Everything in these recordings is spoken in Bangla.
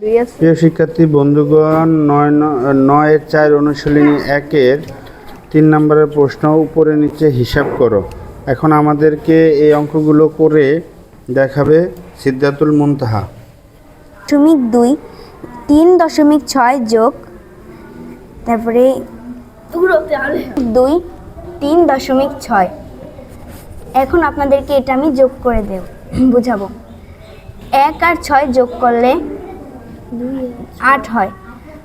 প্রিয় শিক্ষার্থী বন্ধুগণ নয় নয়ের চার অনুশীলনী একের তিন নম্বরের প্রশ্ন উপরে নিচে হিসাব করো। এখন আমাদেরকে এই অঙ্কগুলো করে দেখাবে সিদ্ধাতুল মুনতাহা। দশমিক দুই তিন দশমিক ছয় যোগ তারপরে দুই তিন দশমিক ছয়। এখন আপনাদেরকে এটা আমি যোগ করে দেব বুঝাবো। এক আর ছয় যোগ করলে আট হয়।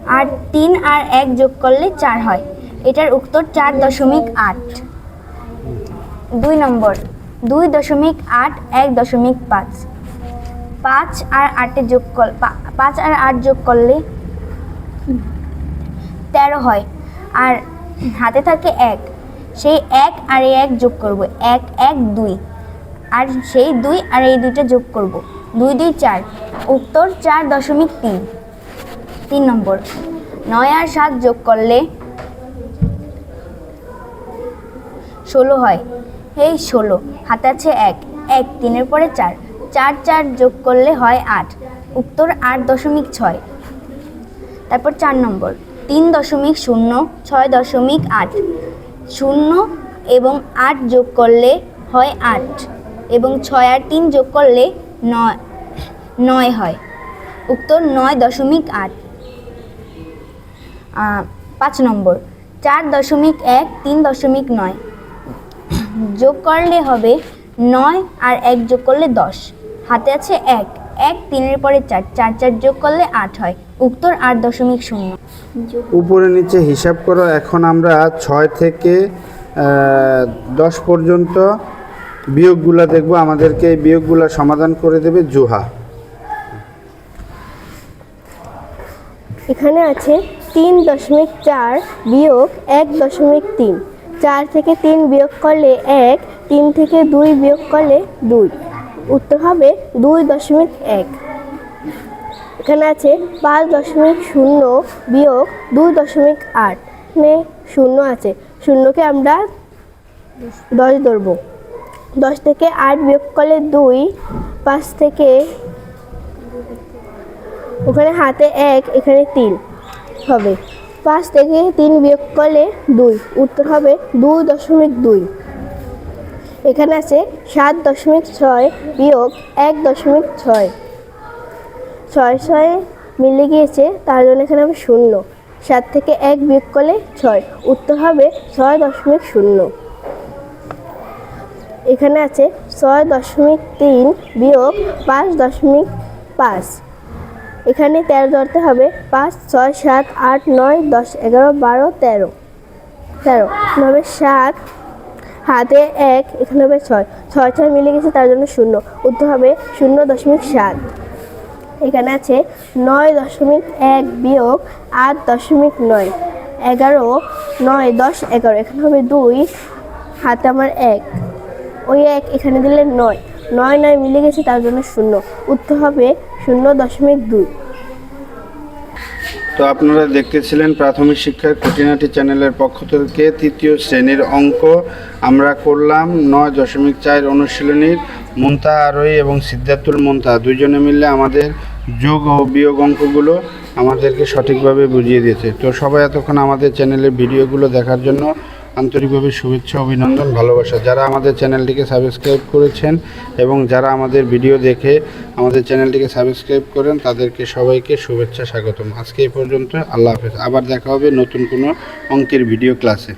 আর তিন আর এক যোগ করলে চার হয়। এটার উত্তর চার দশমিক আট। দুই নম্বর। দুই দশমিক আট, এক দশমিক পাঁচ। পাঁচ আর আটে যোগ কর পাঁচ আর আট যোগ করলে তেরো হয়। আর হাতে থাকে এক। সেই এক আর এই এক যোগ করব। এক এক, দুই। আর সেই দুই আর এই দুইটা যোগ করব। দুই দুই, চার। উত্তর চার দশমিক তিন। তিন নম্বর, নয় আর সাত যোগ করলে ষোলো হয়। এই ষোলো, হাতে আছে এক এক তিনের পরে চার চার চার যোগ করলে হয় আট, উত্তর আট দশমিক ছয়। তারপর চার নম্বর, তিন দশমিক শূন্য, ছয় দশমিক আট, শূন্য এবং আট যোগ করলে হয় আট এবং ছয় আর তিন যোগ করলে নয় নয় হয়। উত্তর নয় দশমিক আট। পাঁচ নম্বর। চার দশমিক এক, তিন দশমিক নয়। যোগ করলে হবে নয় আর এক যোগ করলে দশ। হাতে আছে এক। এক তিনের পরে চার। চার চার যোগ করলে আট হয়। উত্তর আট দশমিক শূন্য। উপরে নিচে হিসাব করো। এখন আমরা ছয় থেকে দশ পর্যন্ত বিয়োগগুলো দেখব। আমাদেরকে এই বিয়োগগুলো সমাধান করে দেবে জুহা। এখানে আছে তিন দশমিক চার বিয়োগ এক দশমিক তিন। চার থেকে তিন বিয়োগ করলে এক, তিন থেকে দুই বিয়োগ করলে দুই। উত্তর হবে দুই দশমিক এক। এখানে আছে পাঁচ দশমিক শূন্য বিয়োগ দুই দশমিক আট। এখানে শূন্য আছে। শূন্যকে আমরা দশ ধরবো। দশ থেকে আট বিয়োগ করলে দুই, পাঁচ থেকে ওখানে হাতে এক, এখানে তিন হবে। পাঁচ থেকে তিন বিয়োগ করলে দুই, উত্তর হবে দুই দশমিক দুই। এখানে আছে সাত দশমিক ছয় বিয়োগ এক দশমিক ছয়। ছয় ছয় মিলে গিয়েছে, তার জন্য এখানে হবে শূন্য। সাত থেকে এক বিয়োগ করলে ছয়, উত্তর হবে ছয় দশমিক শূন্য। এখানে আছে ছয় দশমিক তিন বিয়োগ পাঁচ দশমিক পাঁচ। এখানে তেরো ধরতে হবে। পাঁচ, ছয়, সাত, আট, নয়, দশ, এগারো, বারো, তেরো। তেরো। হবে সাত। হাতে এক, এখানে হবে ছয়। ছয় ছয় মিলে গেছে, তার জন্য শূন্য। উত্তর হবে শূন্য দশমিক সাত। এখানে আছে নয় দশমিক এক বিয়োগ আট দশমিক নয়। এগারো, নয়, দশ, এগারো। এখানে হবে দুই। হাতে আমার এক। ওই এক এখানে দিলে নয়। নয় নয় মিলে গেছে, তার জন্য শূন্য। উত্তর হবে শূন্য দশমিক দুই। তো আপনারা দেখতেছিলেন প্রাথমিক শিক্ষার খুঁটিনাটি চ্যানেলের পক্ষ থেকে তৃতীয় শ্রেণির অঙ্ক আমরা করলাম নয় দশমিক চার অনুশীলনীর মুন্তা আরোহী এবং সিদ্ধার্থুল মুন্তা। দুজনে মিলে আমাদের যোগ ও বিয়োগ অঙ্কগুলো আমাদেরকে সঠিকভাবে বুঝিয়ে দিয়েছে। তো সবাই এতক্ষণ আমাদের চ্যানেলের ভিডিওগুলো দেখার জন্য আন্তরিকভাবে শুভেচ্ছা, অভিনন্দন, ভালোবাসা। যারা আমাদের চ্যানেলটিকে সাবস্ক্রাইব করেছেন এবং যারা আমাদের ভিডিও দেখে আমাদের চ্যানেলটিকে সাবস্ক্রাইব করেন, তাদেরকে সবাইকে শুভেচ্ছা, স্বাগতম। আজকে এই পর্যন্ত, আল্লাহ হাফেজ। আবার দেখা হবে নতুন কোনো অঙ্কের ভিডিও ক্লাসে।